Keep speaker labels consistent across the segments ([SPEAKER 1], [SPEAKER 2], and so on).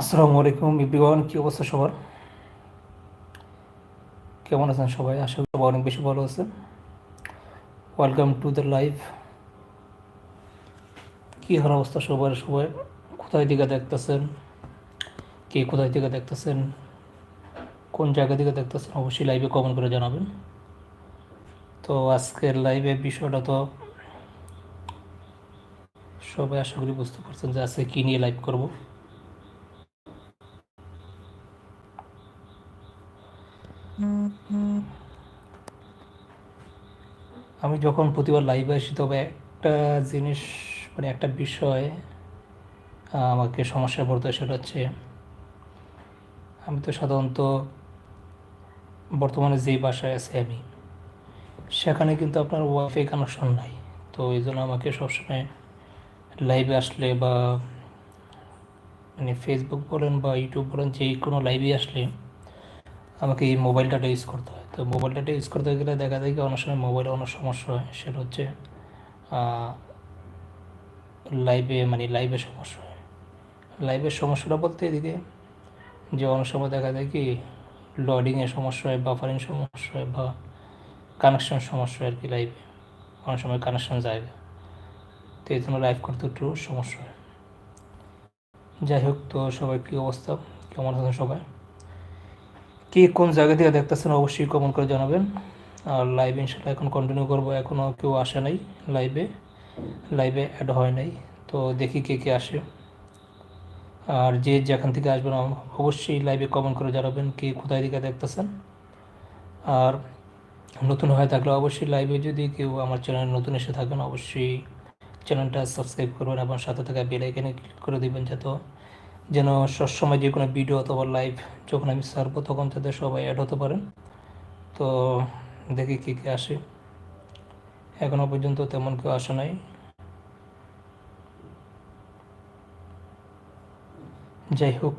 [SPEAKER 1] আসসালামু আলাইকুম ইব্রিগন কী অবস্থা সবার? কেমন আছেন সবাই? আশা করি অনেক বেশি ভালো আছেন। ওয়েলকাম টু দ্য লাইভ কী হার অবস্থা সবার? সবাই কোথায় দিকে দেখতেছেন? কে কোথায় থেকে দেখতেছেন? কোন জায়গা দিকে দেখতেছেন? অবশ্যই লাইভে কমেন্ট করে জানাবেন। তো আজকের লাইভের বিষয়টা তো সবাই আশা করি বুঝতে পারছেন যে আজকে কী নিয়ে লাইভ করব। আমি যখন প্রতিবার লাইভে আসি, তবে একটা জিনিস মানে একটা বিষয় আমাকে সমস্যায় পড়তে সেটা হচ্ছে আমি তো সাধারণত বর্তমানে যে বাসায় আছি আমি, সেখানে কিন্তু আপনার ওয়াইফাই কানেকশন নাই। তো এই জন্য আমাকে সবসময় লাইভে আসলে বা মানে ফেসবুক বলেন বা ইউটিউব বলেন, যে কোনো লাইভে আসলে আমাকে এই মোবাইল ডাটা ইউজ করতে হয়। তো মোবাইল ডাটা ইউজ করতে গেলে দেখা যায় কি, অনেক সময় মোবাইলে অনেক সমস্যা হয়। সেটা হচ্ছে লাইভে মানে লাইভে সমস্যা হয়। লাইভের সমস্যাটা বলতে এদিকে যে, অনেক সময় দেখা যায় কি লোডিংয়ের সমস্যা হয় বাফারিং সমস্যা হয় বা কানেকশন সমস্যা হয় আর কি লাইভে অনেক সময় কানেকশন যায়। তো এই জন্য লাইভ করতে একটু সমস্যা হয়। যাই হোক, তো সবাই কী অবস্থা? কেমন আছেন সবাই? কে কোন জায়গা থেকে দেখতেছেন অবশ্যই কমেন্ট করে জানাবেন। আর লাইভ ইনশাল্লাহ এখন কন্টিনিউ করব। এখনও কেউ আসে নাই লাইভে লাইভে অ্যাড হয় নাই। তো দেখি কে কে আসে। আর যে যেখান থেকে আসবেন অবশ্যই লাইভে কমেন্ট করে জানাবেন কে কোথায় দিকে দেখতেছেন। আর নতুন হয়ে থাকলে অবশ্যই লাইভে যদি কেউ আমার চ্যানেল নতুন এসে থাকেন, অবশ্যই চ্যানেলটা সাবস্ক্রাইব করবেন এবং সাথে থাকা বেল আইকনে ক্লিক করে দিবেন যাতে যেন সবসময় যে কোনো ভিডিও অথবা লাইভ যখন আমি ছাড়বো তখন তাদের সবাই অ্যাড হতে পারেন। তো দেখি কে কে আসে। এখনও পর্যন্ত তেমন কেউ আসে নাই। যাই হোক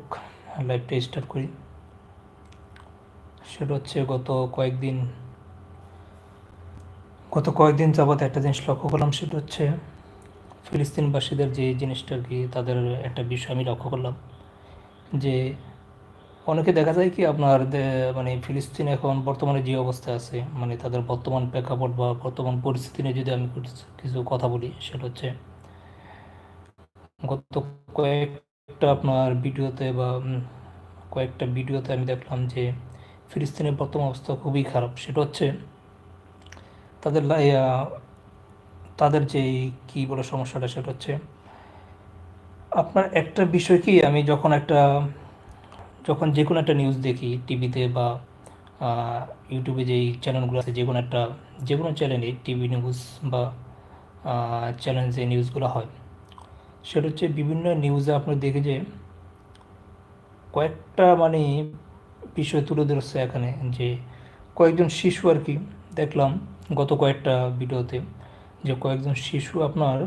[SPEAKER 1] লাইভটা স্টার্ট করি। সেটা হচ্ছে গত কয়েকদিন গত কয়েকদিন যাবৎ একটা জিনিস লক্ষ্য করলাম, সেটা হচ্ছে ফিলিস্তিনবাসীদের যে জিনিসটা কি, তাদের একটা বিষয় আমি লক্ষ্য করলাম। যে অনেকে দেখা যায় কি আপনার মানে ফিলিস্তিন এখন বর্তমানে যে অবস্থা আছে মানে তাদের বর্তমান প্রেক্ষাপট বা বর্তমান পরিস্থিতি নিয়ে যদি আমি কিছু- কথা বলি, সেটা হচ্ছে গত কয়েকটা আপনার ভিডিওতে বা কয়েকটা ভিডিওতে আমি দেখলাম যে ফিলিস্তিনের বর্তমান অবস্থা খুবই খারাপ। সেটা হচ্ছে তাদের তাদের যে কী বলে সমস্যাটা সেটা হচ্ছে, আপনার একটা বিষয় কি, আমি যখন একটা, যখন যে কোনো একটা নিউজ দেখি টিভিতে বা ইউটিউবে যেই চ্যানেলগুলো আছে, যে কোনো একটা, যে কোনো চ্যানেলে টিভি নিউজ বা চ্যানেল যে নিউজগুলো হয়, সেটা হচ্ছে বিভিন্ন নিউজে আপনি দেখে যে, কয়েকটা মানে বিষয় তুলে ধরছে এখানে যে, কয়েকজন শিশু আর কি দেখলাম গত কয়েকটা ভিডিওতে যে কয়েকজন শিশু আপনার,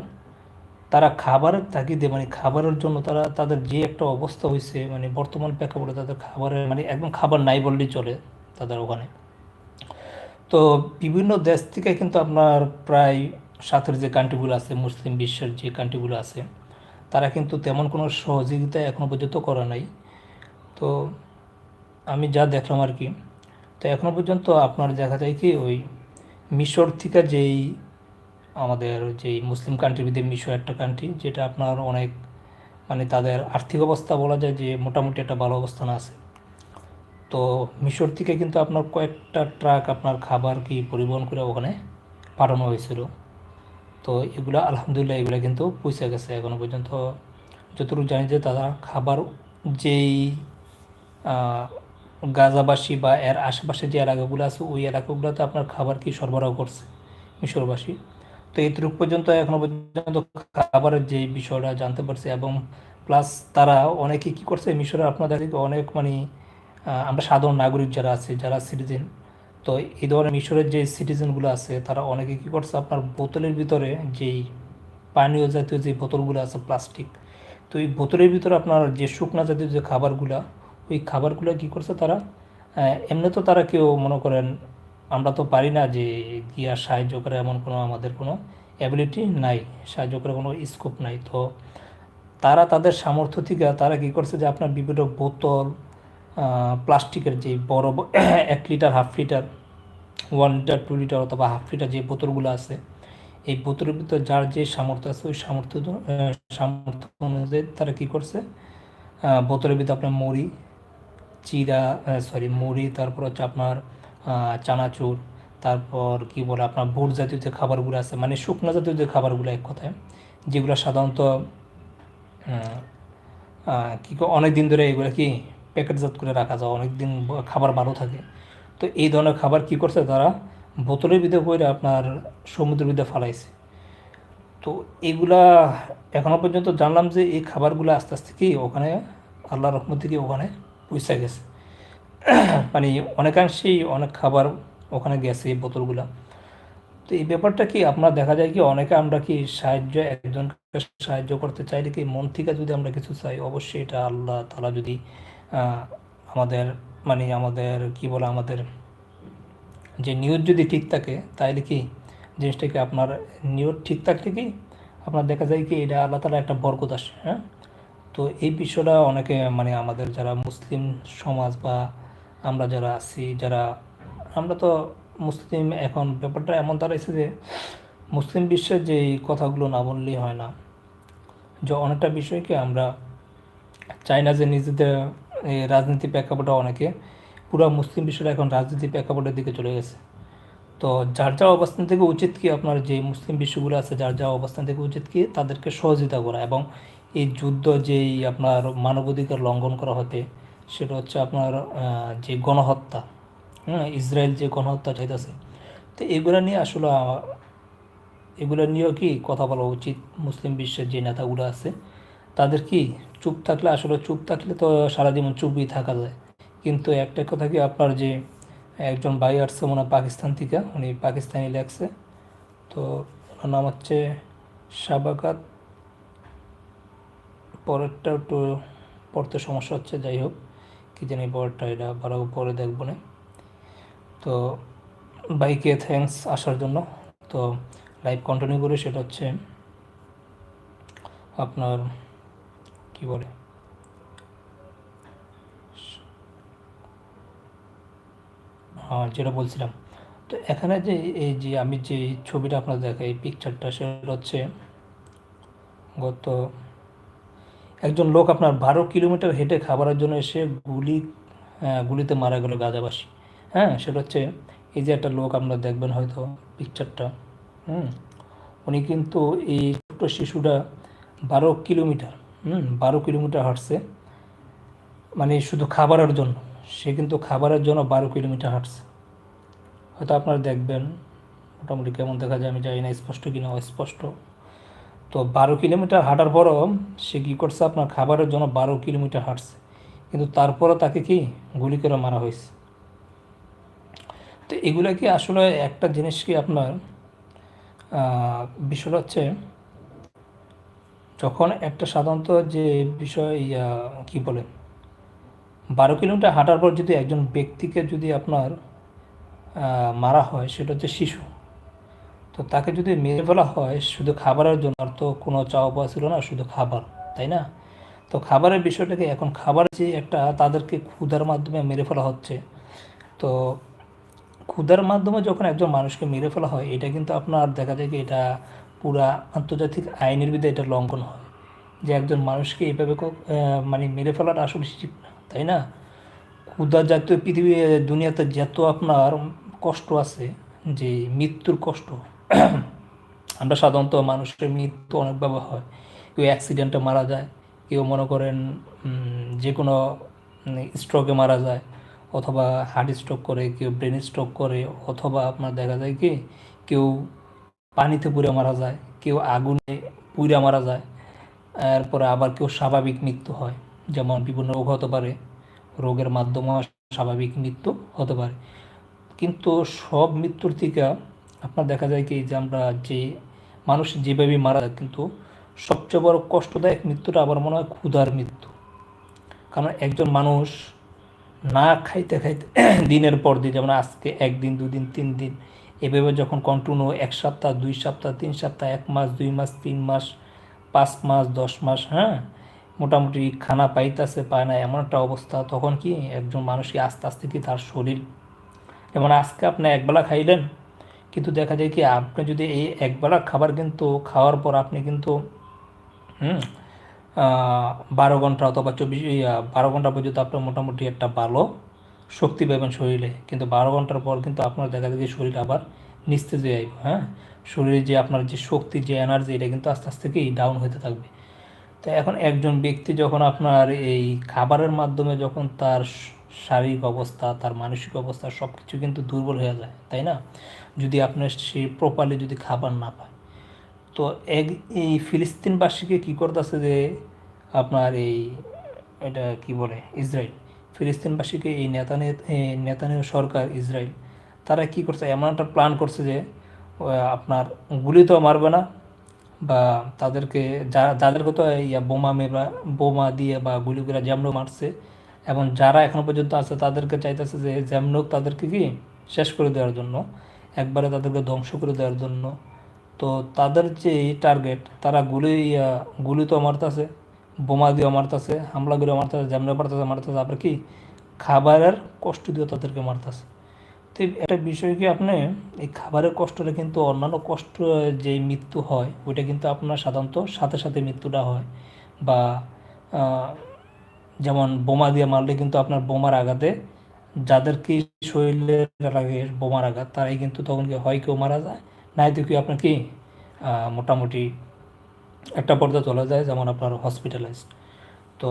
[SPEAKER 1] তারা খাবারের তাগিদে মানে খাবারের জন্য তারা, তাদের যে একটা অবস্থা হয়েছে মানে বর্তমান প্রেক্ষাপটে তাদের খাবারের মানে একদম খাবার নাই বললেই চলে তাদের ওখানে। তো বিভিন্ন দেশ থেকে কিন্তু আপনার প্রায় সাথের যে কান্ট্রিগুলো আছে, মুসলিম বিশ্বের যে কান্ট্রিগুলো আছে, তারা কিন্তু তেমন কোনো সহযোগিতা এখনও পর্যন্ত করা নাই। তো আমি যা দেখলাম আর কি, তো এখনও পর্যন্ত আপনার দেখা যায় কি ওই মিশর থেকে যেই আমাদের যে মুসলিম কান্ট্রির ভিতরে মিশর একটা কান্ট্রি যেটা আপনার অনেক মানে তাদের আর্থিক অবস্থা বলা যায় যে মোটামুটি একটা ভালো অবস্থান আছে। তো মিশর থেকে কিন্তু আপনার কয়েকটা ট্রাক আপনার খাবার কি পরিবহন করে ওখানে পাঠানো হয়েছিল। তো এগুলা আলহামদুলিল্লাহ এগুলা কিন্তু পৌঁছে গেছে এখনও পর্যন্ত। যতটুকু জানি যে তারা খাবার যেই গাজাবাসী বা এর আশেপাশে যে এলাকাগুলো আছে, ওই এলাকাগুলোতে আপনার খাবার কি সরবরাহ করছে মিশরবাসী তো এইটুকু পর্যন্ত, এখনও পর্যন্ত খাবারের যে বিষয়টা জানতে পারছি এবং প্লাস তারা অনেকে কি করছে মিশরে আপনাদের অনেক মানে আমরা সাধারণ নাগরিক যারা আছে, যারা সিটিজেন তো এই ধরনের মিশরের যে সিটিজেনগুলো আছে, তারা অনেকে কি করছে, আপনার বোতলের ভিতরে যেই পানীয় জাতীয় যে বোতলগুলো আছে প্লাস্টিক তো এই বোতলের ভিতরে আপনার যে শুকনা জাতীয় যে খাবারগুলা, ওই খাবারগুলো কি করছে তারা এমনি তো তারা কেউ মনে করেন আমরা তো পারি না যে গিয়া সাহায্য করে এমন কোনো আমাদের কোনো অ্যাবিলিটি নাই, সাহায্য করে কোনো স্কোপ নাই। তো তারা তাদের সামর্থ্য থেকে, তারা কী করছে যে আপনার বিভিন্ন বোতল প্লাস্টিকের যে বড় এক litre half litre one litre two litre অথবা হাফ লিটার যে বোতলগুলো আছে, এই বোতলের ভিতরে যার যে সামর্থ্য আছে, ওই সামর্থ্য সামর্থ্য অনুযায়ী তারা কী করছে বোতলের ভিতরে আপনার মুড়ি, চিরা সরি মুড়ি, তারপর হচ্ছে আপনার চানাচুর, তারপর কি বলে আপনার বুট জাতীয় যে খাবারগুলো আছে মানে শুকনো জাতীয় যে খাবারগুলো এক কথায়, যেগুলো সাধারণত কি অনেক দিন ধরে এগুলো কি প্যাকেটজাত করে রাখা যায় অনেক দিন খাবার ভালো থাকে। তো এই ধরনের খাবার কি করছে তারা? বোতলের ভিতরে করে আপনার সমুদ্রের ভিতরে ফালাইছে। তো এগুলা এখনও পর্যন্ত জানলাম যে এই খাবারগুলো আস্তে আস্তে কি ওখানে আল্লাহ রহমত থেকে ওখানে পৌঁছে গেছে। মানে অনেকাংশেই অনেক খাবার ওখানে গেছে এই বোতলগুলা। তো এই ব্যাপারটা কি আপনার দেখা যায় কি অনেকে আমরা কি সাহায্য, একজনকে সাহায্য করতে চাইলে কি মন থেকে যদি আমরা কিছু চাই, অবশ্যই এটা আল্লাহ তালা যদি আমাদের মানে আমাদের কি বলে আমাদের যে নিয়ত যদি ঠিক থাকে তাহলে কি জিনিসটাকে আপনার নিয়ত ঠিক থাকলে কি আপনার দেখা যায় কি এটা আল্লাহ তালা একটা বরকত আসে হ্যাঁ? তো এই বিষয়টা অনেকে মানে আমাদের যারা মুসলিম সমাজ বা আমরা যারা আছি, যারা আমরা তো মুসলিম, এখন ব্যাপারটা এমন দাঁড়াইছে যে মুসলিম বিশ্বের যে কথাগুলো না বললেই হয় না। যে অনেকটা বিষয়কে আমরা চাই না যে নিজেদের রাজনীতি প্রেক্ষাপটে অনেকে, পুরো মুসলিম বিষয়টা এখন রাজনীতি প্রেক্ষাপটের দিকে চলে গেছে। তো যার যা অবস্থান থেকে উচিত কি আপনার যে মুসলিম বিশ্বগুলো আছে, যার যা অবস্থান থেকে উচিত কি তাদেরকে সহযোগিতা করা এবং এই যুদ্ধ যেই আপনার মানবাধিকার লঙ্ঘন করা হতে সেটা হচ্ছে আপনার যে গণহত্যা হ্যাঁ ইসরায়েল যে গণহত্যা চাইতেছে। তো এগুলো নিয়ে আসলে, এগুলো নিয়েও কি কথা বলা উচিত মুসলিম বিশ্বের যে নেতাগুলো আছে? তাদের কি চুপ থাকলে, আসলে চুপ থাকলে তো সারা জীবন চুপই থাকা যায়। কিন্তু একটা কথা কি, আপনার যে একজন ভাই আসছে মনে পাকিস্তান থেকে, উনি পাকিস্তানি লেখছে। তো ওনার নাম হচ্ছে সাবাকাত। পরেরটা একটু পড়তে সমস্যা হচ্ছে, যাই হোক। কি জানি পরেরটা এটা ভালো পরে দেখব না। তো বাইকে থ্যাঙ্কস আসার জন্য। তো লাইভ কন্টিনিউ করে সেটা হচ্ছে আপনার কি বলে? হ্যাঁ যেটা বলছিলাম। তো এখানে যে এই যে আমি যে ছবিটা আপনার দেখাই পিকচারটা সেটা হচ্ছে গত একজন লোক আপনার বারো কিলোমিটার হেঁটে খাবারের জন্য এসে গুলি গুলিতে মারা গেল গাজাবাসী। হ্যাঁ সেটা হচ্ছে এই যে একটা লোক আপনারা দেখবেন হয়তো পিকচারটা হুম, উনি কিন্তু এই ছোট্ট শিশুটা বারো কিলোমিটার, হুম, বারো কিলোমিটার হাঁটছে। মানে শুধু খাবারের জন্য, সে কিন্তু খাবারের জন্য বারো কিলোমিটার হাঁটছে। হয়তো আপনারা দেখবেন, মোটামুটি কেমন দেখা যায় আমি জানি না, স্পষ্ট কিনা, অস্পষ্ট। তো বারো কিলোমিটার হাঁটার পরও সে কী করছে? আপনার খাবারের জন্য বারো কিলোমিটার হাঁটছে। কিন্তু তারপরও তাকে কি গুলি করে মারা হয়েছে? তো এগুলো কি আসলে একটা জিনিস কি আপনার বিষয় হচ্ছে যখন একটা সাধারণত যে বিষয় কি বলে, বারো কিলোমিটার হাঁটার পর যদি একজন ব্যক্তিকে যদি আপনার মারা হয়, সেটা হচ্ছে শিশু। তো তাকে যদি মেরে ফেলা হয় শুধু খাবারের জন্য আর তো কোনো চাওয়া পাওয়া ছিল না শুধু খাবার তাই না? তো খাবারের বিষয়টাকে এখন খাবার যে একটা তাদেরকে ক্ষুধার মাধ্যমে মেরে ফেলা হচ্ছে তো ক্ষুধার মাধ্যমে যখন একজন মানুষকে মেরে ফেলা হয় এটা কিন্তু আপনার দেখা যায় কি এটা পুরা আন্তর্জাতিক আইনের বিধে এটা লঙ্ঘন হয় যে একজন মানুষকে আহ, মানে মেরে ফেলাটা আসলে ঠিক না তাই না? ক্ষুধা জাতীয় পৃথিবী দুনিয়াতে যত আপনার কষ্ট আছে যে মৃত্যুর কষ্ট আমরা সাধারণত মানুষের মৃত্যু অনেকভাবে হয়। কেউ অ্যাক্সিডেন্টে মারা যায়, কেউ মনে করেন যে কোনো স্ট্রোকে মারা যায়, অথবা হার্ট স্ট্রোক করে, কেউ ব্রেন স্ট্রোক করে, অথবা আপনার দেখা যায় কি, কেউ পানিতে পুড়ে মারা যায়, কেউ আগুনে পুড়ে মারা যায়, এরপরে আবার কেউ স্বাভাবিক মৃত্যু হয়। যেমন বিভিন্ন রোগ হতে পারে, রোগের মাধ্যমে স্বাভাবিক মৃত্যু হতে পারে। কিন্তু সব মৃত্যুর থেকে আপনার দেখা যায় কি যে আমরা যে মানুষ যেভাবে মারা যায়, কিন্তু সবচেয়ে বড় কষ্টদায়ক মৃত্যুটা আবার মনে হয় ক্ষুধার মৃত্যু। কারণ একজন মানুষ না খাইতে খাইতে দিনের পর দিন, যেমন আজকে একদিন, দুদিন তিন দিন এভাবে যখন কন্টিনিউ এক সপ্তাহ, দুই সপ্তাহ, তিন সপ্তাহ, এক মাস, দুই মাস, তিন মাস, পাঁচ মাস, দশ মাস হ্যাঁ মোটামুটি খানা পাইতেছে, পায় না, এমন একটা অবস্থা, তখন কি একজন মানুষকে আস্তে আস্তে কি তার শরীর? যেমন আজকে আপনি একবেলা খাইলেন কিন্তু দেখা যায় কি, আপনি যদি এই একবেলা খাবার কিন্তু খাওয়ার পর আপনি কিন্তু, হুম বারো ঘণ্টা অথবা চব্বিশ বারো ঘণ্টা পর্যন্ত আপনার মোটামুটি একটা ভালো শক্তি পাবেন শরীরে। কিন্তু বারো ঘণ্টার পর কিন্তু আপনার দেখা যায় যে শরীর আবার নিস্তেজ হয়ে যাবে হ্যাঁ? শরীরে যে আপনার যে শক্তি, যে এনার্জি এটা কিন্তু আস্তে আস্তে কি ডাউন হতে থাকবে। তো এখন একজন ব্যক্তি যখন আপনার এই খাবারের মাধ্যমে যখন তার শারীরিক অবস্থা, তার মানসিক অবস্থা সব কিছু কিন্তু দুর্বল হয়ে যায়, তাই না? যদি আপনার সে প্রপারলি যদি খাবার না পায়। তো এক, এই ফিলিস্তিনবাসীকে কী করতেছে যে, আপনার এই, এটা কি বলে, ইসরায়েল। ফিলিস্তিনবাসীকে এই নেতানে নেতানীয় সরকার, ইসরায়েল, তারা কি করছে, এমন একটা প্ল্যান করছে যে আপনার গুলি তো মারবে না বা তাদেরকে, যা, যাদেরকে তো ইয়া বোমা মেরা, বোমা দিয়ে বা গুলি করে যেমন মারছে এবং যারা এখনও পর্যন্ত আছে, তাদেরকে চাইতেছে যে যেমন হোক তাদেরকে কি শেষ করে দেওয়ার জন্য, একবারে তাদেরকে ধ্বংস করে দেওয়ার জন্য। তো তাদের যে টার্গেট তারা গুলি গুলি তো মারতেছে, বোমা দিয়ে মারতেছে, হামলা করে মারতেছে যেমন পারতেছে মারতেছে আপনার কি খাবারের কষ্ট দিয়ে তাদেরকে মারতেছে। তো একটা বিষয় কি আপনি, এই খাবারের কষ্টটা কিন্তু অন্যান্য কষ্ট, যে মৃত্যু হয়, ওইটা কিন্তু আপনার সাধারণত সাথে সাথে মৃত্যুটা হয় বা যেমন বোমা দিয়ে মারলে কিন্তু আপনার বোমার আঘাতে যাদের কি শরীরে লাগে বোমার আঘাত, তারাই কিন্তু তখন কি হয় কেউ মারা যায়? নাই তো কি আপনার কি মোটামুটি একটা পর্যায়ে চলে যায় যেমন আপনার হসপিটালাইজড তো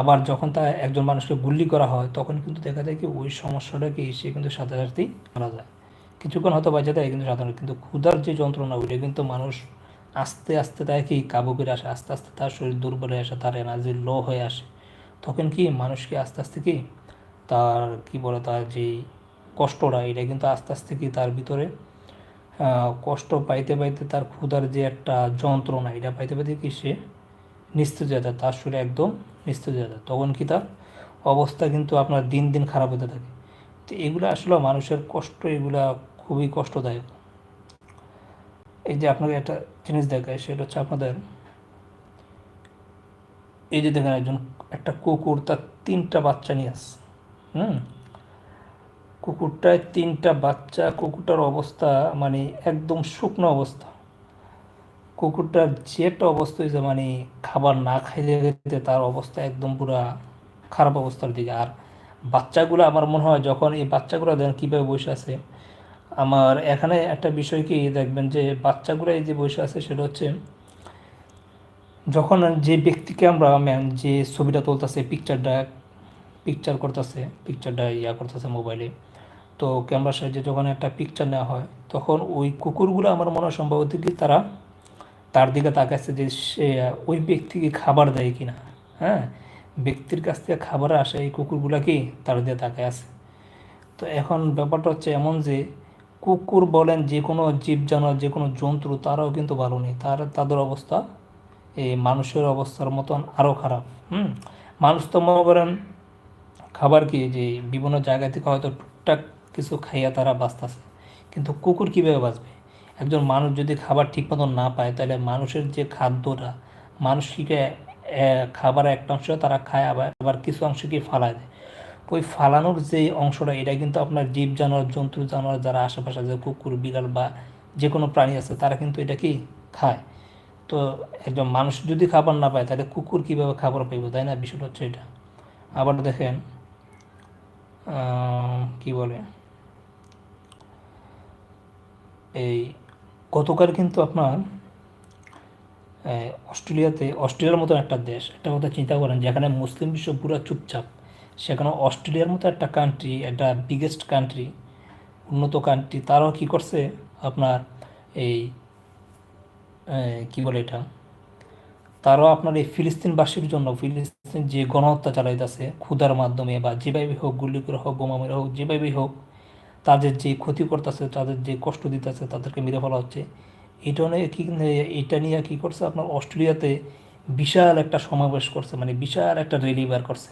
[SPEAKER 1] আবার যখন তা একজন মানুষকে গুলি করা হয়, তখন কিন্তু দেখা যায় কি ওই সমস্যাটা কি, সে কিন্তু সাথে সাথেই মারা যায়। কিছুক্ষণ হয়তো বাঁচে দেয় কিন্তু সাধারণ কিন্তু ক্ষুধার যে যন্ত্রণা, ওইটা কিন্তু মানুষ আস্তে আস্তে তাই কি কাবু করে আসে, আস্তে আস্তে তার শরীর দুর্বল হয়ে আসে, তার এনার্জি লো হয়ে আসে। তখন কি মানুষকে আস্তে আস্তে কি তার, কি বলে তার যে কষ্টটা, এটা কিন্তু আস্তে আস্তে কি তার ভিতরে কষ্ট পাইতে পাইতে তার ক্ষুধার যে একটা যন্ত্রণা, এটা পাইতে পাইতে কি সে নিস্তেজ যায়, তার শরীরে একদম নিস্তেজ যায়। তখন কি তার অবস্থা কিন্তু আপনার দিন দিন খারাপ হতে থাকে। তো এগুলো আসলে মানুষের কষ্ট, এগুলা খুবই কষ্টদায়ক। এই যে আপনাকে একটা জিনিস দেখায় সেটা হচ্ছে আপনাদের, এই যে দেখেন একজন একটা কুকুর, তার তিনটা বাচ্চা নিয়ে আসছে। হুম? কুকুরটায় তিনটা বাচ্চা, কুকুরটার অবস্থা মানে একদম শুকনো অবস্থা। কুকুরটার যেটা অবস্থা হয়েছে মানে খাবার না খাইতে খাইতে তার অবস্থা একদম পুরা খারাপ অবস্থার দিকে। আর বাচ্চাগুলো আমার মনে হয় যখন এই বাচ্চাগুলো দেখেন কীভাবে বসে আছে, আমার এখানে একটা বিষয় কি দেখবেন যে বাচ্চাগুলো এই যে বসে আছে সেটা হচ্ছে যখন যে ব্যক্তিকে আমরা ম্যাম যে ছবিটা তুলতেছে পিকচারটা পিকচার করতেছে পিকচারটা ইয়া করতেছে মোবাইলে তো ক্যামেরার সাহায্যে যখন একটা পিকচার নেওয়া হয়, তখন ওই কুকুরগুলো আমার মনে হয় সম্ভবত কি তারা তার দিকে তাকাচ্ছে যে সে ওই ব্যক্তিকে খাবার দেয় কিনা। হ্যাঁ? ব্যক্তির কাছ থেকে খাবার আসে এই কুকুরগুলা কি তার দিকে তাকায় আছে। তো এখন ব্যাপারটা হচ্ছে এমন যে কুকুর বলেন যে কোনো জীব জানোয়ার যে কোনো জন্তু, তারাও কিন্তু ভালো নেই। তার, তাদের অবস্থা এই মানুষের অবস্থার মতন আরও খারাপ, হুম? মানুষ তো মনে করেন খাবার কি, যে বিভিন্ন জায়গা থেকে হয়তো টুকটাক কিছু খাইয়া তারা বাঁচতেছে। কিন্তু কুকুর কীভাবে বাঁচবে? একজন মানুষ যদি খাবার ঠিক মতন না পায়, তাহলে মানুষের যে খাদ্যটা, মানুষকে খাবার একটা অংশ তারা খায়, আবার আবার কিছু অংশ কি ফালায় দেয়। ওই ফালানোর যে অংশটা, এটা কিন্তু আপনার জীব জানোয়ার জন্তু জানোয়ার, যারা আশেপাশে যে কুকুর, বিড়াল বা যে কোনো প্রাণী আছে, তারা কিন্তু এটা কি খায়? তো একজন মানুষ যদি খাবার না পায়, তাহলে কুকুর কীভাবে খাবার পাইব? তাই না? বিষয়টা হচ্ছে এটা। আবার দেখেন কি বলে? এই গতকাল কিন্তু আপনার অস্ট্রেলিয়াতে, অস্ট্রেলিয়ার মতো একটা দেশ, একটা কথা চিন্তা করেন, যেখানে মুসলিম বিশ্ব পুরো চুপচাপ। সেখানে অস্ট্রেলিয়ার মতো একটা কান্ট্রি একটা বিগেস্ট কান্ট্রি উন্নত কান্ট্রি তারাও কি করছে? আপনার এই কি বলে এটা? তারাও আপনার এই ফিলিস্তিনবাসীর জন্য, ফিলিস্তিন যে গণহত্যা চালাইতেছে, ক্ষুধার মাধ্যমে বা যেভাবে হোক গুলি করে হোক বোমা মেরে হোক, যেভাবেই হোক, তাদের যে ক্ষতি করতেছে, তাদের যে কষ্ট দিতেছে, তাদেরকে মেরে ফেলা হচ্ছে। এটা নিয়ে কি, এটা নিয়ে কী করছে আপনার অস্ট্রেলিয়াতে বিশাল একটা সমাবেশ করছে মানে বিশাল একটা রেলি বার করছে।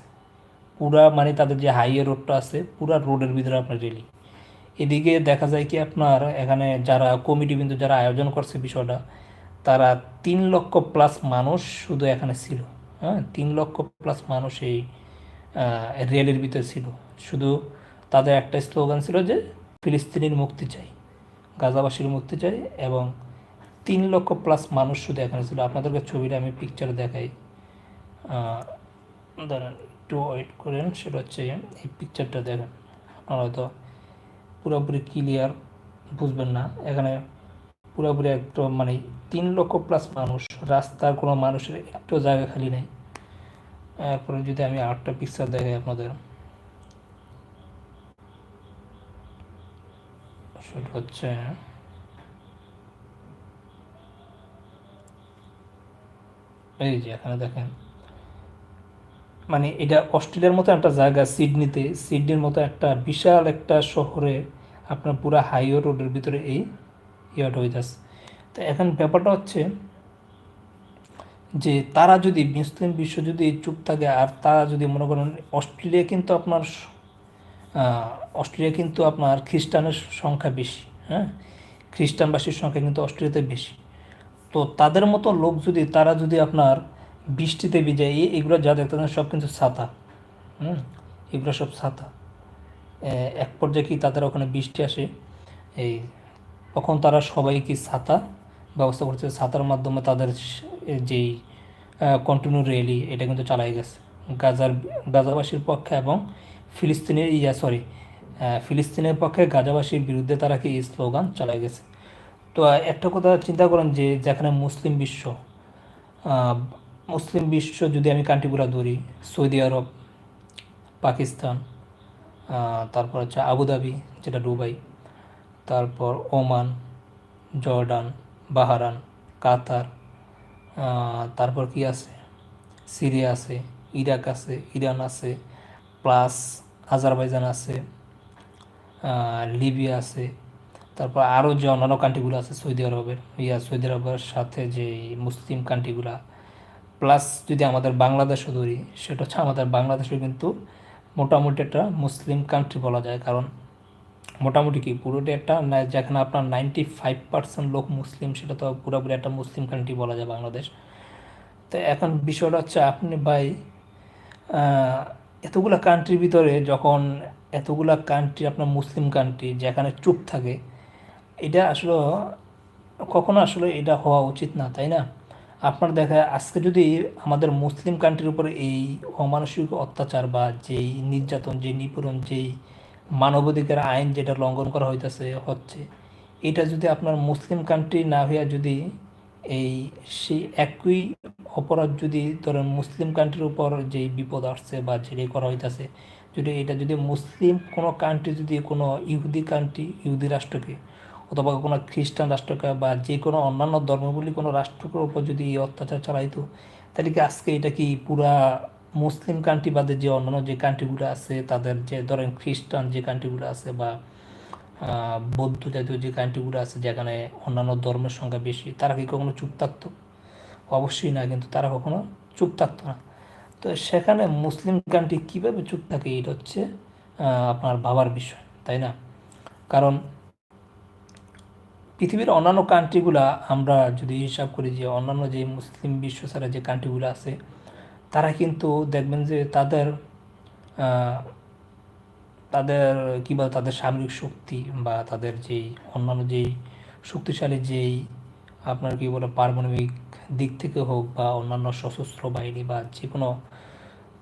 [SPEAKER 1] পুরা মানে তাদের যে হাইওয়ে রোডটা আছে, পুরা রোডের ভিতরে আপনার রেলি এদিকে দেখা যায় কি আপনার এখানে যারা কমিটি বিন্দু যারা আয়োজন করছে বিষয়টা তারা তিন লক্ষ প্লাস মানুষ শুধু এখানে ছিল। হ্যাঁ তিন লক্ষ প্লাস মানুষ এই রেলের ভিতরে ছিল। শুধু তাদের একটা স্লোগান ছিল যে ফিলিস্তিনের মুক্তি চাই, গাজাবাসীর মুক্তি চাই এবং তিন লক্ষ প্লাস মানুষ শুধু এখানে ছিল। আপনাদেরকে ছবিটা আমি পিকচার দেখাই। দাঁড়ান একটু ওয়েট করেন, সেটা হচ্ছে এই পিকচারটা দেখেন। আপনারা হয়তো পুরোপুরি ক্লিয়ার বুঝবেন না। এখানে পুরোপুরি একদম মানে তিন লক্ষ প্লাস মানুষ। রাস্তার কোনো মানুষের একটু জায়গা খালি নেই। এরপরে যদি আমি আটটা পিকচার দেখাই আপনাদের। হচ্ছে এই যে এখানে দেখেন। মানে এটা অস্ট্রেলিয়ার মতো একটা জায়গা, সিডনিতে। সিডনির মতো একটা বিশাল একটা শহরে আপনার পুরো হাইওয়ে রোডের ভিতরে এই ইয়াটা হয়ে যাচ্ছে তো এখন ব্যাপারটা হচ্ছে যে তারা যদি মুসলিম বিশ্ব যদি চুপ থাকে আর তারা যদি মনে করেন অস্ট্রেলিয়া কিন্তু আপনার অস্ট্রেলিয়া কিন্তু আপনার খ্রিস্টানের সংখ্যা বেশি হ্যাঁ? খ্রিস্টানবাসীর সংখ্যা কিন্তু অস্ট্রেলিয়াতে বেশি। তো তাদের মতো লোক যদি, তারা যদি আপনার বৃষ্টিতে ভিজে এগুলো যা দেখতে সব কিন্তু ছাতা হুম? এগুলো সব ছাতা এক পর্যায়ে কি তাদের ওখানে বৃষ্টি আসে? এই তখন তারা সবাই কি ছাতা ব্যবস্থা করছে। ছাতার মাধ্যমে তাদের যেই কন্টিনিউ রেলি এটা কিন্তু চালাই গেছে। গাজার, গাজাবাসীর পক্ষে এবং ফিলিস্তিনের ইয়া সরি ফিলিস্তিনের পক্ষে গাজাবাসীর বিরুদ্ধে তারা কি স্লোগান চালাই গেছে। তো একটা কথা চিন্তা করেন যে, যেখানে মুসলিম বিশ্ব মুসলিম বিশ্ব যদি আমি কান্ট্রিগুলো ধরি, সৌদি আরব, পাকিস্তান তারপর হচ্ছে আবুধাবি, যেটা দুবাই তারপর ওমান, জর্ডান বাহারান কাতার তারপর কি আছে? সিরিয়া আছে, ইরাক আছে, ইরান আছে, প্লাস আজারবাইজান আছে লিবিয়া আছে, তারপর আরও যে অন্যান্য কান্ট্রিগুলো আছে, সৌদি আরবের, ইয়া, সৌদি আরবের সাথে যে মুসলিম কান্ট্রিগুলা প্লাস যদি আমাদের বাংলাদেশও ধরি, সেটা হচ্ছে আমাদের বাংলাদেশও কিন্তু মোটামুটি একটা মুসলিম কান্ট্রি বলা যায়, কারণ মোটামুটি কি? পুরোটি একটা যেখানে আপনার নাইনটি ফাইভ পার্সেন্ট লোক মুসলিম, সেটা তো পুরোপুরি একটা মুসলিম কান্ট্রি বলা যায় বাংলাদেশ। তো এখন বিষয়টা হচ্ছে আপনি ভাই এতগুলা কান্ট্রির ভিতরে যখন এতগুলা কান্ট্রি আপনার মুসলিম কান্ট্রি যেখানে চুপ থাকে, এটা আসলে কখনো আসলে এটা হওয়া উচিত না, তাই না? আপনার দেখা, আজকে যদি আমাদের মুসলিম কান্ট্রির উপরে এই অমানসিক অত্যাচার বা যেই নির্যাতন যে নিপীড়ন, যেই মানবাধিকার আইন যেটা লঙ্ঘন করা হইতেছে, হচ্ছে এটা যদি আপনার মুসলিম কান্ট্রি না হইয়া যদি এই সেই একই অপরাধ যদি ধরেন মুসলিম কান্ট্রির উপর যেই বিপদ আসছে বা যেটাই করা হইতেছে, যদি এটা যদি মুসলিম কোনো কান্ট্রি যদি কোনো ইহুদি কান্ট্রি ইহুদি রাষ্ট্রকে অথবা কোনো খ্রিস্টান রাষ্ট্রকে বা যে কোনো অন্যান্য ধর্মগুলি কোনো রাষ্ট্রের উপর যদি এই অত্যাচার চালাইতো, তাহলে কি আজকে এটা কি পুরা মুসলিম কান্ট্রি বাদে যে অন্যান্য যে কান্ট্রিগুলো আছে, তাদের যে ধরেন খ্রিস্টান যে কান্ট্রিগুলো আছে বা বৌদ্ধ জাতীয় যে কান্ট্রিগুলো আছে, যেখানে অন্যান্য ধর্মের সংখ্যা বেশি, তারা কি কখনো চুপ থাকতো? অবশ্যই না, কিন্তু তারা কখনো চুপ থাকতো না। তো সেখানে মুসলিম কান্ট্রি কীভাবে চুপ থাকে, এটা হচ্ছে আপনার ভাবার বিষয়, তাই না? কারণ পৃথিবীর অন্যান্য কান্ট্রিগুলা আমরা যদি হিসাব করি যে অন্যান্য যে মুসলিম বিশ্ব ছাড়া যে কান্ট্রিগুলো আছে তারা কিন্তু দেখবেন যে তাদের তাদের, কী বলে, তাদের সামরিক শক্তি বা তাদের যেই অন্যান্য যেই শক্তিশালী যেই আপনার কী বলে, পারমাণবিক দিক থেকে হোক বা অন্যান্য সশস্ত্র বাহিনী বা যে কোনো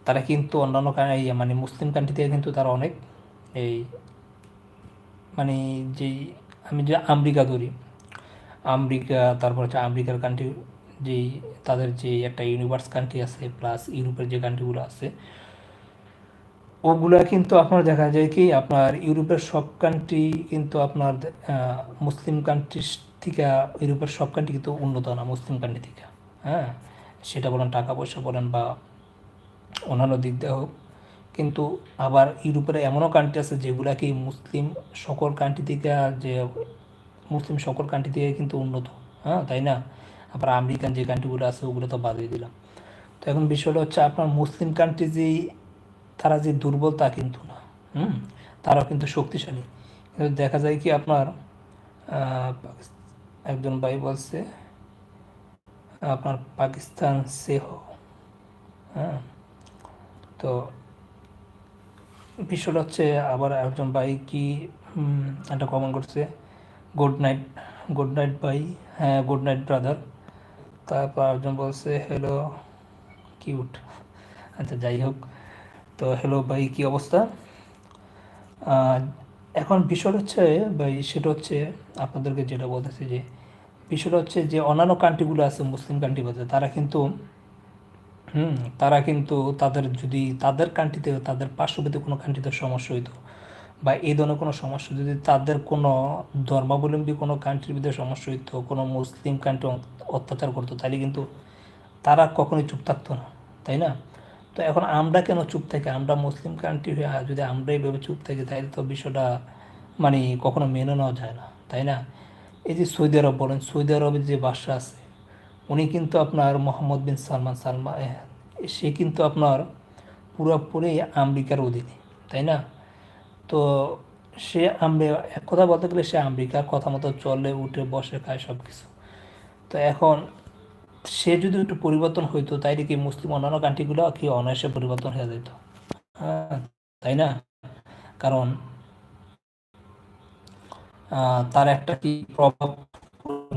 [SPEAKER 1] তারা কিন্তু অন্যান্য মানে মুসলিম কান্ট্রি থেকে কিন্তু তারা অনেক এই মানে যেই, আমি যে আমেরিকা ধরি, আমেরিকা, তারপর হচ্ছে আমেরিকার কান্ট্রি যেই তাদের যে একটা ইউনিভার্স কান্ট্রি আছে প্লাস ইউরোপের যে কান্ট্রিগুলো আছে, ওগুলা কিন্তু আপনার দেখা যায় কি, আপনার ইউরোপের সব কান্ট্রি কিন্তু আপনার মুসলিম কান্ট্রি থেকে, ইউরোপের সব কান্ট্রি কিন্তু উন্নত না, মুসলিম কান্ট্রি থেকে হ্যাঁ? সেটা বলেন টাকা পয়সা বলেন বা অন্যান্য দিক দিয়ে হোক, কিন্তু আবার ইউরোপের এমনও কান্ট্রি আছে যেগুলা কি মুসলিম সকল কান্ট্রি থেকে যে, মুসলিম সকল কান্ট্রি থেকে কিন্তু উন্নত হ্যাঁ তাই না? আবার আমেরিকান যে কান্ট্রিগুলো আছে, ওগুলো তো বাদ দিলাম। তো এখন বিষয়টা হচ্ছে আপনার মুসলিম কান্ট্রি যে, তারা যে দুর্বল তা কিন্তু না, হুম? তারাও কিন্তু শক্তিশালী। কিন্তু দেখা যায় কি আপনার একজন ভাই বলছে, আপনার পাকিস্তান সেহ হ্যাঁ? তো বিষয়টা হচ্ছে আবার একজন ভাই কি একটা কমেন্ট করছে গুড নাইট গুড নাইট ভাই হ্যাঁ গুড নাইট ব্রাদার তারপর একজন বলছে হ্যালো কিউট আচ্ছা যাই হোক। তো হ্যালো ভাই, কি অবস্থা? এখন বিষয় হচ্ছে, ভাই, সেটা হচ্ছে আপনাদেরকে যেটা বলতেছি যে, বিষয়টা হচ্ছে যে, অন্যান্য কান্ট্রিগুলো আছে, মুসলিম কান্ট্রি বলতে, তারা কিন্তু, হুম, তারা কিন্তু তাদের যদি, তাদের কান্ট্রিতে তাদের পার্শ্ববর্তী কোনো কান্ট্রিতে সমস্যা হইতো বা এই ধরনের কোনো সমস্যা, যদি তাদের কোনো ধর্মাবলম্বী কোনো কান্ট্রির ভিতরে সমস্যা হইতো, কোনো মুসলিম কান্ট্রি অত্যাচার করতো তাহলে কিন্তু তারা কখনোই চুপ থাকতো না, তাই না? তো এখন আমরা কেন চুপ থাকি? আমরা মুসলিম কান্ট্রি হয়ে যদি আমরা এইভাবে চুপ থাকি তাহলে তো বিষয়টা মানে কখনো মেনে নেওয়া যায় না, তাই না? এই যে সৌদি আরব বলেন, সৌদি আরবের যে বাদশা আছে, উনি কিন্তু আপনার মোহাম্মদ বিন সালমান সালমান সে কিন্তু আপনার পুরোপুরি আমেরিকার অধীনে, তাই না? তো সে আমরে এক কথা বলতে গেলে সে আমেরিকার কথা মতো চলে, উঠে, বসে, খায় সব কিছু তো এখন সে যদি একটু পরিবর্তন হইতো তাইলে কি মুসলিম অন্যান্য কান্ট্রিগুলো কি অনায়াসে পরিবর্তন হয়ে যেত তাই না? কারণ তার একটা কি প্রভাব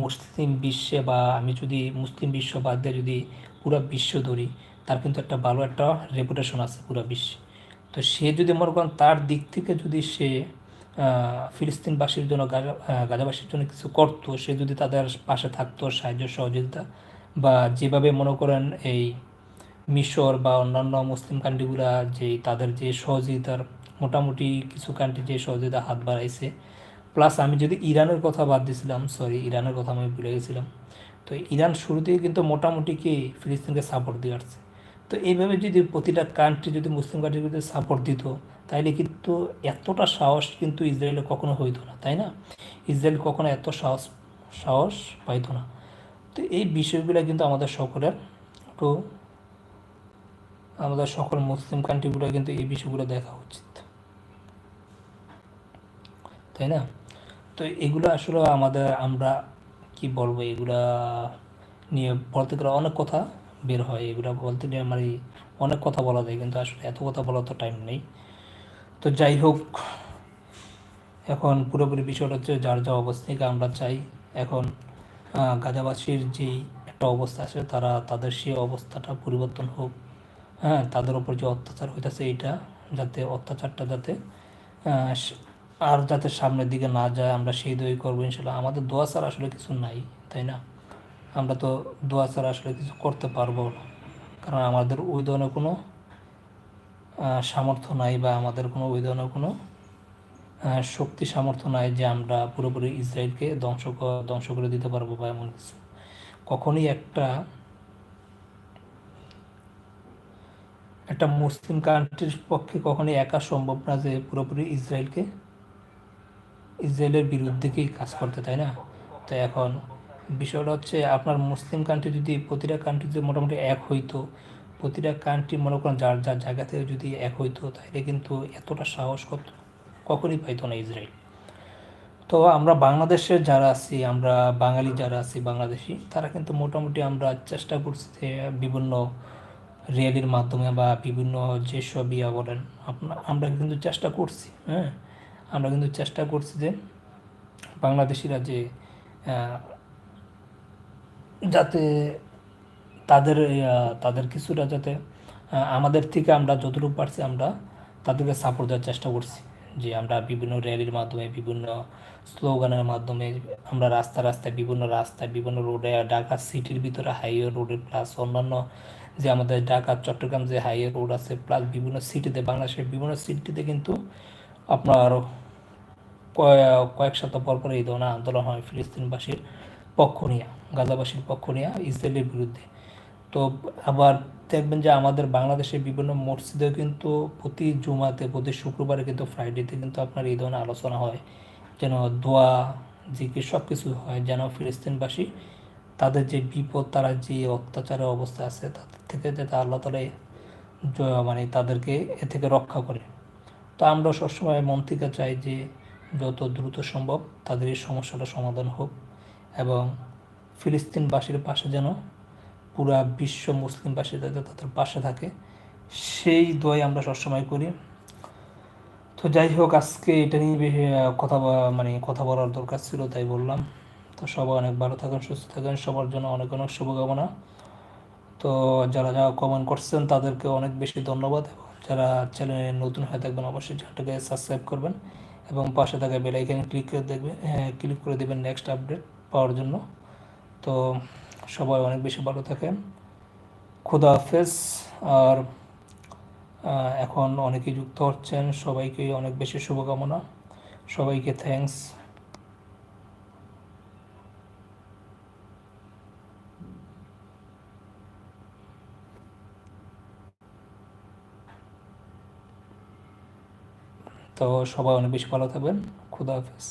[SPEAKER 1] মুসলিম বিশ্বে বা আমি যদি মুসলিম বিশ্ব বাদ দিয়ে যদি পুরো বিশ্ব ধরি, তার কিন্তু একটা ভালো একটা রেপুটেশন আছে পুরো বিশ্বে। তো সে যদি মনে করেন তার দিক থেকে যদি সে ফিলিস্তিনবাসীর জন্য গাজা গাজাবাসীর জন্য কিছু করতো, সে যদি তাদের পাশে থাকতো, সাহায্য সহযোগিতা বা যেভাবে মনে করেন এই মিশর বা অন্যান্য মুসলিম কান্ট্রিগুলা যে তাদের যে সহযোগিতার মোটামুটি কিছু কান্ট্রি যে সহযোগিতা হাত বাড়াইছে প্লাস আমি যদি ইরানের কথা বাদ দিয়েছিলাম সরি ইরানের কথা আমি ভুলে গেছিলাম, তো ইরান শুরুতেই কিন্তু মোটামুটি কি ফিলিস্তিনকে সাপোর্ট দিয়ে আসছে। তো এইভাবে যদি প্রতিটা কান্ট্রি যদি মুসলিম কান্ট্রিগুলোতে সাপোর্ট দিত, তাইলে কিন্তু এতটা সাহস কিন্তু ইসরায়েলে কখনো হইতো না, তাই না? ইসরায়েল কখনো এত সাহস সাহস পাইতো না। তো এই বিষয়গুলো কিন্তু আমাদের সকলের একটু, আমাদের সকল মুসলিম কান্ট্রিগুলো কিন্তু এই বিষয়গুলো দেখা উচিত। তাই না? তো এগুলো আসলে আমাদের আমরা কি বলব, এগুলা নিয়ে বলতে গেলে অনেক কথা। বের হয়, এগুলো বলতে নিয়ে আমার অনেক কথা বলা যায়, কিন্তু আসলে এত কথা বলার তো টাইম নেই। তো যাই হোক, এখন পুরোপুরি বিষয়টা হচ্ছে যার যা অবস্থা থেকে আমরা চাই, এখন গাজাবাসীর যেই একটা অবস্থা আছে, তারা তাদের সেই অবস্থাটা পরিবর্তন হোক হ্যাঁ তাদের উপর যে অত্যাচার হইতেছে এইটা, যাতে অত্যাচারটা যাতে আর যাতে সামনের দিকে না যায়, আমরা সেই দই করব, ইনশাল্লাহ। আমাদের দোয়া ছাড়া আসলে কিছু নাই, তাই না? আমরা তো দোয়া ছাড়া আসলে কিছু করতে পারব না। কারণ আমাদের ওই ধরনের কোনো সামর্থ্য নাই বা আমাদের কোনো ওই ধরনের কোনো শক্তি সামর্থ্য নাই যে আমরা পুরোপুরি ইসরায়েলকে ধ্বংস ধ্বংস করে দিতে পারব বা এমন কিছু। কখনই একটা একটা মুসলিম কান্ট্রির পক্ষে কখনই একা সম্ভব না যে পুরোপুরি ইসরায়েলকে, ইসরায়েলের বিরুদ্ধে কাজ করতে, তাই না? তো এখন বিষয়টা হচ্ছে আপনার মুসলিম কান্ট্রি যদি প্রতিটা কান্ট্রি যদি মোটামুটি এক হইতো, প্রতিটা কান্ট্রি মনে করেন যার যার জায়গা থেকে যদি এক হইতো তাহলে কিন্তু এতটা সাহস কত, কখনই পাইতো না ইসরায়েল। তো আমরা বাংলাদেশের যারা আছি, আমরা বাঙালি যারা আছি, বাংলাদেশি, তারা কিন্তু মোটামুটি আমরা চেষ্টা করছি যে বিভিন্ন র্যালির মাধ্যমে বা বিভিন্ন যেসব ইয়া বলেন, আপনা- আমরা কিন্তু চেষ্টা করছি হ্যাঁ? আমরা কিন্তু চেষ্টা করছি যে বাংলাদেশিরা যে যাতে তাদের তাদের কিছুটা যাতে আমাদের থেকে আমরা যতটুকু পারছি আমরা তাদেরকে সাপোর্ট দেওয়ার চেষ্টা করছি। যে আমরা বিভিন্ন র্যালির মাধ্যমে, বিভিন্ন স্লোগানের মাধ্যমে আমরা রাস্তা রাস্তায়, বিভিন্ন রাস্তায়, বিভিন্ন রোডে ঢাকা সিটির ভিতরে হাইওয়ে রোডে প্লাস অন্যান্য যে আমাদের ঢাকা, চট্টগ্রাম যে হাইওয়ে রোড আছে প্লাস বিভিন্ন সিটিতে বাংলাদেশের বিভিন্ন সিটিতে কিন্তু আপনার কয়ে- কয়েক সপ্তাহ পর পর এই ধরনের আন্দোলন হয় ফিলিস্তিনবাসীর। পক্ষ নিয়ে, গাজাবাসীর পক্ষ নিয়ে ইসরায়েলের বিরুদ্ধে। তো আবার দেখবেন যে আমাদের বাংলাদেশের বিভিন্ন মসজিদেও কিন্তু প্রতি জুমাতে, প্রতি শুক্রবারে কিন্তু ফ্রাইডেতে কিন্তু আপনার এই ধরনের আলোচনা হয়। যেন দোয়া, জিকির সব কিছু হয়, যেন ফিলিস্তিনবাসী তাদের যে বিপদ, তারা যে অত্যাচারের অবস্থা আছে তাদের থেকে যাতে আল্লাহ তালা মানে তাদেরকে এ থেকে রক্ষা করে। তো আমরা সবসময় মন থেকে চাই যে যত দ্রুত সম্ভব তাদের এই সমস্যাটা সমাধান হোক। এবং ফিলিস্তিনবাসীর পাশে যেন পুরা বিশ্ব মুসলিমবাসী যাতে তাদের পাশে থাকে, সেই দোয়াই আমরা সবসময় করি। তো যাই হোক, আজকে এটা নিয়ে কথা মানে কথা বলার দরকার ছিল, তাই বললাম। তো সবাই অনেক ভালো থাকেন, সুস্থ থাকেন, সবার জন্য অনেক অনেক শুভকামনা। তো যারা যারা কমেন্ট করছেন, তাদেরকে অনেক বেশি ধন্যবাদ এবং যারা চ্যানেলে নতুন হয়ে থাকবেন, অবশ্যই চ্যানেলটাকে সাবস্ক্রাইব করবেন এবং পাশে থাকা বেল আইকনে ক্লিক করে দেখবেন ক্লিক করে দেবেন নেক্সট আপডেট পাওয়ার জন্য। তো সবাই অনেক বেশি ভালো থাকেন। খুদা হাফেজ। আর এখন অনেকেই যুক্ত হচ্ছেন, সবাইকে অনেক বেশি শুভকামনা। সবাইকে থ্যাঙ্কস তো সবাই অনেক বেশি ভালো থাকবেন। খুদা হাফেজ।